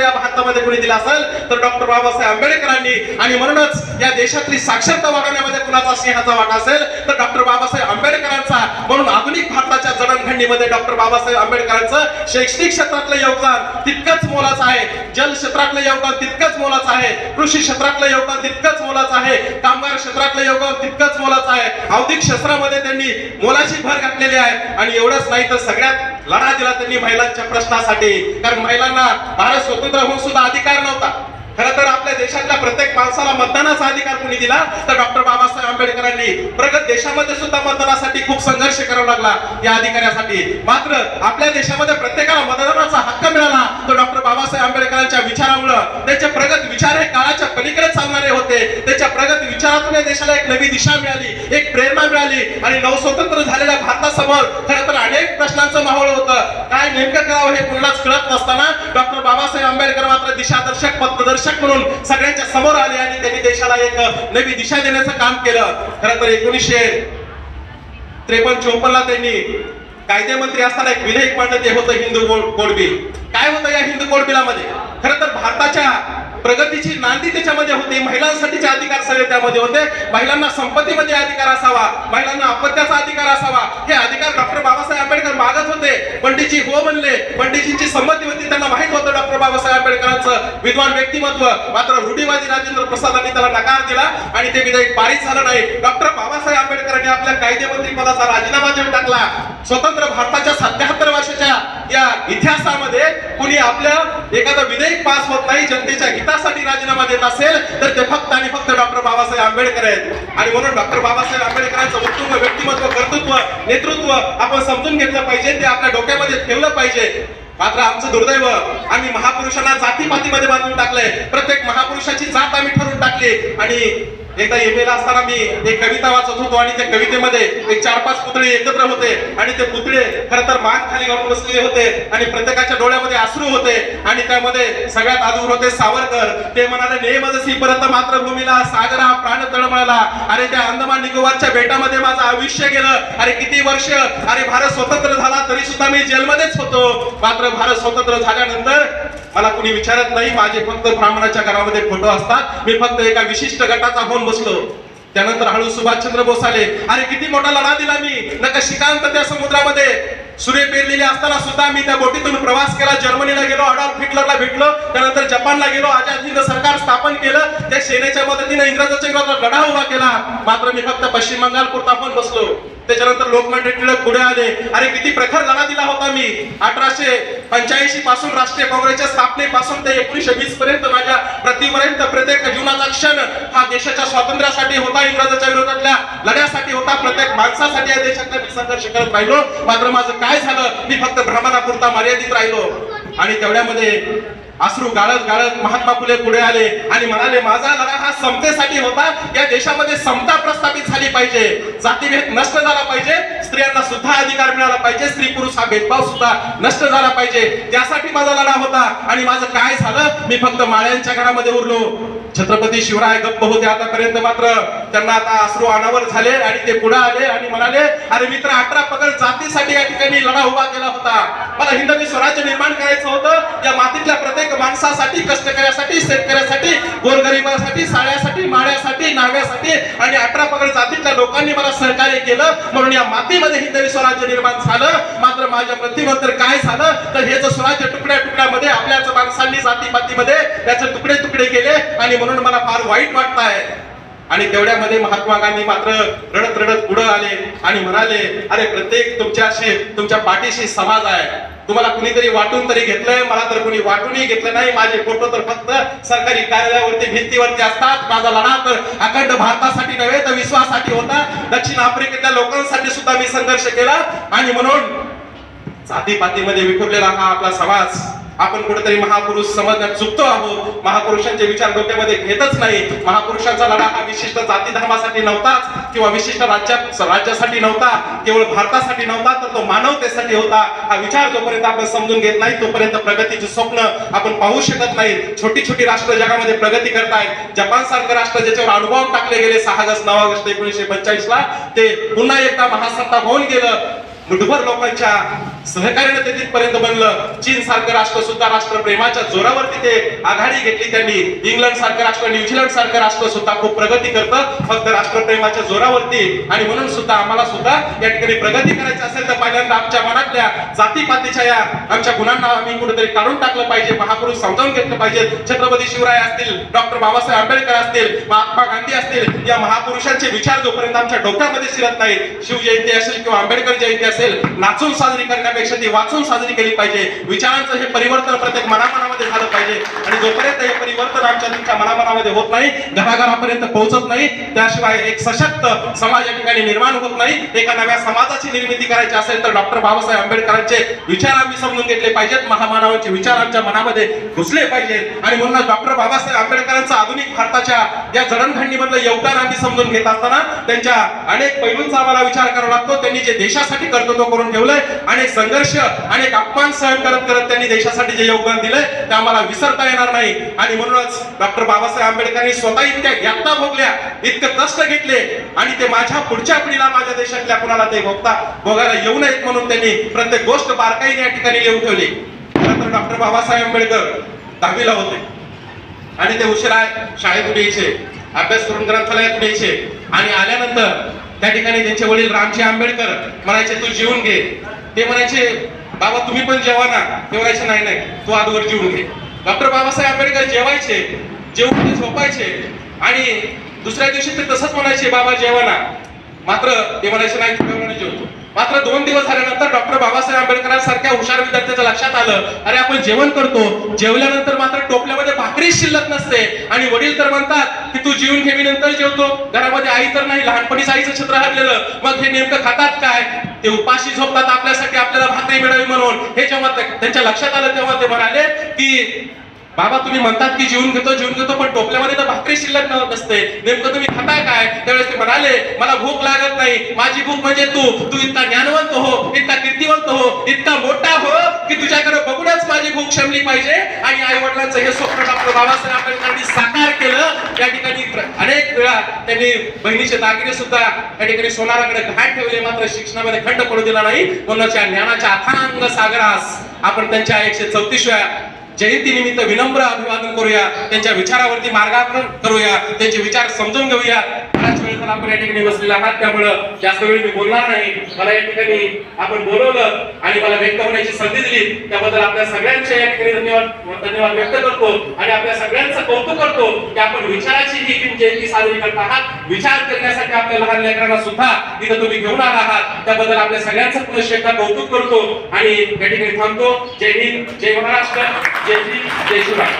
या भारतामध्ये कोणी दिला असेल तर डॉक्टर बाबासाहेब आंबेडकरांनी. आणि म्हणूनच या देशातली साक्षरता वाढवण्यामध्ये कुणाचा सिंहाचा वाटा असेल तर डॉक्टर बाबासाहेब आंबेडकरांचा. म्हणून आधुनिक भारताच्या जडणघडणीमध्ये डॉक्टर बाबासाहेब आंबेडकरांचं शैक्षणिक क्षेत्रातलं योगदान तितकंच मोलाचं आहे. जल क्षेत्रातलं योगदान तितकंच मोलाचं आहे. कृषी क्षेत्रातलं योगदान तितकंच मोलाचं आहे. कामगार क्षेत्रातलं योगदान तितकंच मोलाचं आहे. औद्योगिक क्षेत्रामध्ये त्यांनी मोलाची भर घातलेली आहे. आणि एवढंच नाही तर सगळ्यात लढा दिला त्यांनी महिलांच्या प्रश्नासाठी. कारण महिलांना भारत स्वतंत्र होऊन सुद्धा अधिकार नव्हता. खरं तर आपल्या देशातल्या प्रत्येक माणसाला मतदानाचा अधिकार कोणी दिला? तर डॉक्टर बाबासाहेब आंबेडकरांनी प्रगत देशामध्ये सुद्धा मतदानासाठी खूप संघर्ष करावा लागला या अधिकाऱ्यासाठी. मात्र आपल्या देशामध्ये प्रत्येकाला मतदानाचा हक्क मिळाला. तो डॉक्टर बाबासाहेब आंबेडकरांच्या विचारामुळं प्रगत विचारातून या देशाला एक नवी दिशा मिळाली एक प्रेरणा मिळाली आणि नवस्वतंत्र झालेल्या भारतासमोर खरं तर अनेक प्रश्नांचं माहोल होतं. काय नेमकं करावं हे कुणालाच कळत नसताना डॉक्टर बाबासाहेब आंबेडकर मात्र दिशादर्शक पथदर्शक म्हणून सगळ्यांच्या समोर आले आणि त्यांनी देशाला एक नवी दिशा देण्याचं काम केलं. खरं तर एकोणीसशे त्रेपन्न चोपन्न त्यांनी कायदेमंत्री असताना एक विधेयक मांडलं ते होतं हिंदू कोड बिल काय होतं या हिंदू कोड बिलामध्ये भारताच्या प्रगतीची नांदी त्याच्यामध्ये होती. महिलांसाठीचे अधिकार सगळे त्यामध्ये होते. महिलांना संपत्तीमध्ये अधिकार असावा. महिलांना अपत्याचा अधिकार असावा. हे अधिकार डॉक्टर बाबासाहेब आंबेडकर मागत होते. पंडितजी हो म्हणले. पंडितजींची संमती होती. त्यांना माहीत होतं डॉक्टर बाबासाहेब आंबेडकरांचं विद्वान व्यक्तिमत्व. मात्र रूढीवादी राजेंद्र प्रसादांनी त्याला नकार दिला आणि ते विधेयक पारित झालं नाही. डॉक्टर बाबासाहेब आंबेडकरांनी आपल्या कायदेमंत्री पदाचा राजीनामा देऊन टाकला. स्वतंत्र भारताच्या सत्याहत्तर वर्षाच्या या इतिहासामध्ये कुणी आपल्या एखादं विधेयक पास होत नाही जनतेच्या हितासाठी राजीनामा देत असेल तर ते फक्त आणि फक्त डॉक्टर बाबासाहेब आंबेडकर आहेत. आणि म्हणून डॉक्टर बाबासाहेब आंबेडकरांचं वक्तृत्व व्यक्तिमत्व कर्तृत्व नेतृत्व आपण समजून घेतलं पाहिजे ते आपल्या डोक्यामध्ये ठेवलं पाहिजे. मात्र आमचं दुर्दैव आम्ही महापुरुषांना जातीपातीमध्ये बांधून टाकलंय. प्रत्येक महापुरुषाची जात आम्ही ठरवून टाकली. आणि एकदा एम एला असताना मी एक कविता वाचत होतो आणि त्या कवितेमध्ये एक चार पाच पुतळे एकत्र होते. आणि ते पुतळे खर तर मान खाली घालून बसलेले होते आणि प्रत्येकाच्या डोळ्यामध्ये आसरू होते. आणि त्यामध्ये सगळ्यात आदूर होते सावरकर. ते म्हणाले नेमजसी परत मातृभूमीला सागरा प्राण तळमळला. अरे त्या अंदमान निकोबारच्या बेटामध्ये माझं आयुष्य गेलं. अरे किती वर्ष? अरे भारत स्वतंत्र झाला तरी सुद्धा मी जेलमध्येच होतो. मात्र भारत स्वतंत्र झाल्यानंतर मला कुणी विचारत नाही. माझे फक्त ब्राह्मणाच्या घरामध्ये फोटो असतात. मी फक्त एका विशिष्ट गटाचा होऊन बसलो. त्यानंतर हळू सुभाषचंद्र बोस आले. अरे किती मोठा लढा दिला मी. नका शिकांत त्या समुद्रामध्ये. सूर्य पेरलेले असताना सुद्धा मी त्या बोटीतून प्रवास केला. जर्मनीला गेलो अडॉल्फ हिटलरला भेटलो. त्यानंतर जपानला गेलो. आझाद हिंद सरकार स्थापन केलं. त्या सेनेच्या मदतीने इंग्रजांच्या विरोधात लढा उभा केला. मात्र मी फक्त पश्चिम बंगाल पुरता पण बसलो. त्याच्यानंतर लोकमान्य टिळक पुढे आले. अरे किती प्रखर लढा दिला होता मी. अठराशे पंच्याऐंशी पासून राष्ट्रीय काँग्रेसच्या स्थापनेपासून ते एकोणीशे वीस पर्यंत माझ्या प्रतिपर्यंत प्रत्येक जीवनाचा क्षण हा देशाच्या स्वातंत्र्यासाठी होता इंग्रजाच्या विरोधातल्या लढ्यासाठी होता. प्रत्येक माणसासाठी या देशातला मी संघर्ष करत राहिलो. मात्र माझं काय झालं? मी फक्त भ्रमणापुरता मर्यादित राहिलो. आणि तेवढ्यामध्ये अश्रू गाळत गाळत महात्मा फुले पुढे आले आणि म्हणाले माझा लढा हा समतेसाठी होता. या देशामध्ये समता प्रस्थापित झाली पाहिजे. जातीभेद नष्ट झाला पाहिजे. स्त्रियांना सुद्धा अधिकार मिळाला पाहिजे. स्त्री पुरुष हा भेदभाव सुद्धा नष्ट झाला पाहिजे. त्यासाठी माझा लढा होता आणि माझं काय झालं? मी फक्त माळ्यांच्या घरामध्ये उरलो. छत्रपती शिवराय गप्प होते आतापर्यंत मात्र. त्यांना आता अश्रू अनावर झाले आणि ते पुढे आले आणि म्हणाले अरे मित्र अठरा पगड जातीसाठी या ठिकाणी लढा उभा केला होता. मला हिंदवी स्वराज्य निर्माण करायचं होतं. या मातीतल्या प्रत्येक माणसासाठी कष्टकऱ्यासाठी शेतकऱ्यासाठी गोरगरिबासाठी साळ्यासाठी माळ्यासाठी नाव्यासाठी आणि अठरा पगड जातीतल्या लोकांनी मला सहकार्य केलं. म्हणून या मातीमध्ये हिंदवी स्वराज्य निर्माण झालं. मात्र माझ्या मृत्यूनंतर काय झालं? तर हे जर स्वराज्य तुकड्या तुकड्यामध्ये आपल्याच माणसांनी जातीपातीमध्ये त्याचे तुकडे तुकडे केले आणि म्हणून मला फार वाईट वाटत आहे आणि तेवढ्यामध्ये महात्मा गांधी मात्र रडत रडत पुढे आले आणि म्हणाले अरे प्रत्येक तुमच्याशी तुमच्या पाठीशी समाज आहे. तुम्हाला कुणीतरी वाटून तरी घेतलंय मला तर कुणी वाटूनही घेतलं नाही. माझे फोटो तर फक्त सरकारी कार्यालयावरती भिंतीवरती असतात. माझा लढा तर अखंड भारतासाठी नव्हे तर विश्वासाठी होता. दक्षिण आफ्रिकेतल्या लोकांसाठी सुद्धा मी संघर्ष केला. आणि म्हणून जातीपातीमध्ये विखुरलेला हा आपला समाज आपण कुठेतरी महापुरुष समजण्यात चुकतो आहोत. महापुरुषांचे विचार डोक्यामध्ये घेतच नाही. महापुरुषांचा लढा हा विशिष्ट जाती धर्मासाठी नव्हताच किंवा विशिष्ट राज्या राज्यासाठी नव्हता. केवळ भारतासाठी नव्हता तर तो मानवतेसाठी होता. हा विचार जोपर्यंत आपण समजून घेत नाही तोपर्यंत प्रगतीचे स्वप्न आपण पाहू शकत नाही. छोटी छोटी राष्ट्र जगामध्ये प्रगती करतायत. जपान सारखं राष्ट्र ज्याच्यावर अनुभव टाकले गेले सहा ऑगस्ट नऊ ऑगस्ट एकोणीसशे पंचाळीस ला ते पुन्हा एकदा महासत्ता होऊन गेलं. मुठभर लोकांच्या सहकार्याने ते तिथपर्यंत बनलं. चीन सारखं राष्ट्र सुद्धा राष्ट्रप्रेमाच्या जोरावरती ते आघाडी घेतली त्यांनी. इंग्लंड सारखं राष्ट्र न्यूझीलंड सारखं राष्ट्र सुद्धा खूप प्रगती करतं. फक्त राष्ट्रप्रेमाच्या जोरावरती. आणि म्हणून सुद्धा आम्हाला सुद्धा या ठिकाणी प्रगती करायची असेल तर पहिल्यांदा आमच्या मनातल्या जातीपातीच्या या आमच्या गुणांना आम्ही कुठेतरी काढून टाकलं पाहिजे. महापुरुष समजावून घेतलं पाहिजे. छत्रपती शिवराय असतील डॉक्टर बाबासाहेब आंबेडकर असतील महात्मा गांधी असतील या महापुरुषांचे विचार जोपर्यंत आमच्या डोक्यामध्ये शिरत नाही शिवजयंती असेल किंवा आंबेडकर जयंती असेल नाचून साजरी करण्यात करण्यापेक्षा ती वाचून साजरी केली पाहिजे. विचारांचं हे परिवर्तन प्रत्येक मनामनामध्ये झालं पाहिजे. आणि जोपर्यंत हे परिवर्तन आमच्या तुमच्या मनामनामध्ये होत नाही घराघरापर्यंत पोहोचत नाही त्याशिवाय एक सशक्त समाज या ठिकाणी निर्माण होत नाही एका नव्या समाजाची निर्मिती करायची असेल तर डॉक्टर बाबासाहेब आंबेडकरांचे विचार आम्ही समजून घेतले पाहिजेत. महामानवांचे विचार आमच्या मनामध्ये घुसले पाहिजेत. आणि म्हणून डॉक्टर बाबासाहेब आंबेडकरांचं आधुनिक भारताच्या या जडणघडणीमधलं योगदान आम्ही समजून घेत असताना त्यांच्या अनेक पैलूंचा आम्हाला विचार करावा लागतो. त्यांनी जे देशासाठी कर्तृत्व करून ठेवलंय अनेक संघर्ष अनेक अपमान सहन करत करत त्यांनी देशासाठी जे योगदान दिलंय ते आम्हाला विसरता येणार नाही. आणि म्हणूनच डॉक्टर बाबासाहेब आंबेडकरांनी स्वतः इतक्या यातना भोगल्या इतकं कष्ट घेतले आणि ते माझ्या पुढच्या पिढीला माझ्या देशातल्या कुणाला ते भोगता भोगायला येऊ नयेत म्हणून त्यांनी प्रत्येक गोष्ट बारकाईने या ठिकाणी लिहून ठेवली. तर डॉक्टर बाबासाहेब आंबेडकर दहावीला होते. आणि ते उशिरा शाळेतून यायचे अभ्यास करून ग्रंथालयातून यायचे. आणि आल्यानंतर त्या ठिकाणी त्यांचे वडील रामजी आंबेडकर म्हणायचे तू जीवन घे. ते म्हणायचे बाबा तुम्ही पण जेवा ना. ते म्हणायचे नाही नाही तू आजवर जेवून घे. डॉक्टर बाबासाहेब आंबेडकर जेवायचे जेवून ते झोपायचे आणि दुसऱ्या दिवशी ते तसंच म्हणायचे बाबा जेवा ना. मात्र ते म्हणायचे नाही थोड्या जेवतो. मात्र दोन दिवस झाल्यानंतर डॉक्टर बाबासाहेब आंबेडकरांसारख्या हुशार विद्यार्थ्याच्या लक्षात आलं अरे आपण जेवण करतो. जेवल्यानंतर मात्र टोप शिल्लक नसते. आणि वडील तर म्हणतात की तू जीवन ठेवीनंतर जेवतो. घरामध्ये आई तर नाही लहानपणीच आईचं छत्र हरलेलं. मग हे नेमकं खातात काय? ते उपाशी झोपतात आपल्यासाठी आपल्याला भाकरी मिळावी म्हणून. हे जेव्हा त्यांच्या लक्षात आलं तेव्हा ते म्हणाले की बाबा तुम्ही म्हणतात की जीवन घेतो जीवन घेतो पण टोपल्यामध्ये तर भाकरी शिल्लक न- नसते नेमकं तुम्ही खाता काय? त्यावेळेस ते म्हणाले मला भूक लागत नाही. माझी भूक म्हणजे तू. तू इतका ज्ञानवंत हो इतका कीर्तिवंत हो इतका मोठा हो की तुझ्याकडे बघूनच माझी भूक शमली पाहिजे. आणि आई वडिलांचं हे स्वप्न डॉक्टर बाबासाहेब आंबेडकरांनी साकार केलं. या ठिकाणी अनेक वेळा त्यांनी बहिणीचे दागिने सुद्धा या ठिकाणी सोनाराकडे घाट ठेवले. मात्र शिक्षणामध्ये खंड पडू दिला नाही. म्हणून ज्ञानाच्या अथांग सागरास आपण त्यांच्या एकशे चौतीसव्या जयंतीनिमित्त विनम्र अभिवादन करूया त्यांच्या विचारावरती मार्गाक्रमण करूया त्यांचे विचार समजून घेऊया. बऱ्याच वेळ तर आपण या ठिकाणी बसलेला आहात त्यामुळं जास्त वेळ मी बोलणार नाही. मला या ठिकाणी आपण बोलवलं आणि मला व्यक्त होण्याची संधी दिली. त्याबद्दल आपल्या सगळ्यांचे या ठिकाणी धन्यवाद धन्यवाद व्यक्त करतो आणि आपल्या सगळ्यांचं कौतुक करतो की आपण विचाराची ही भीम जयंती साजरी करत आहात. विचार करण्यासाठी आपल्या लहान लेकरांना सुद्धा तिथं तुम्ही घेऊन आला आहात. त्याबद्दल आपल्या सगळ्यांचं पुन्हा एकदा कौतुक करतो आणि या ठिकाणी थांबतो. जय हिंद जय महाराष्ट्र. जय हिंद जय शिवराय